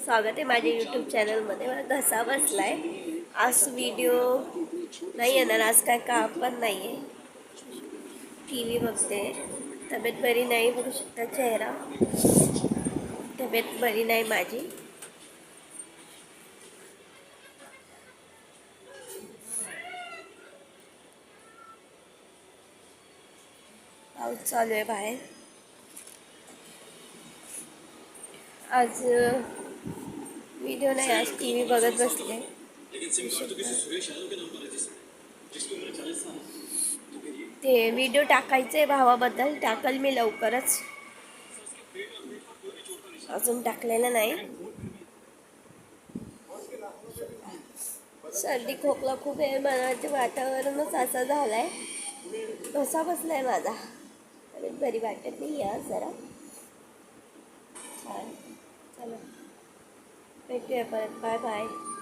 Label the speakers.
Speaker 1: स्वागत आहे माझ्या यूट्यूब चॅनलमध्ये मला घसा बसलाय. आज व्हिडिओ नाही येणार. आज काय काम पण नाही आहे टी व्ही बघते. तब्येत बरी नाही बघू शकता चेहरा. तब्येत बरी नाही माझी. पाऊस चालू आहे बाहेर. आज व्हिडिओ नाही आज टी व्ही बघत बसले. ते व्हिडिओ टाकायचे आहे भावाबद्दल टाकल मी लवकरच. अजून टाकलेलं नाही. सर्दी खोकला खूप आहे मनाचे वातावरणच असं झालंय. बसला बसलाय माझा. आणि बरी वाटत नाही या जरा. छान. चला. 再见，拜拜。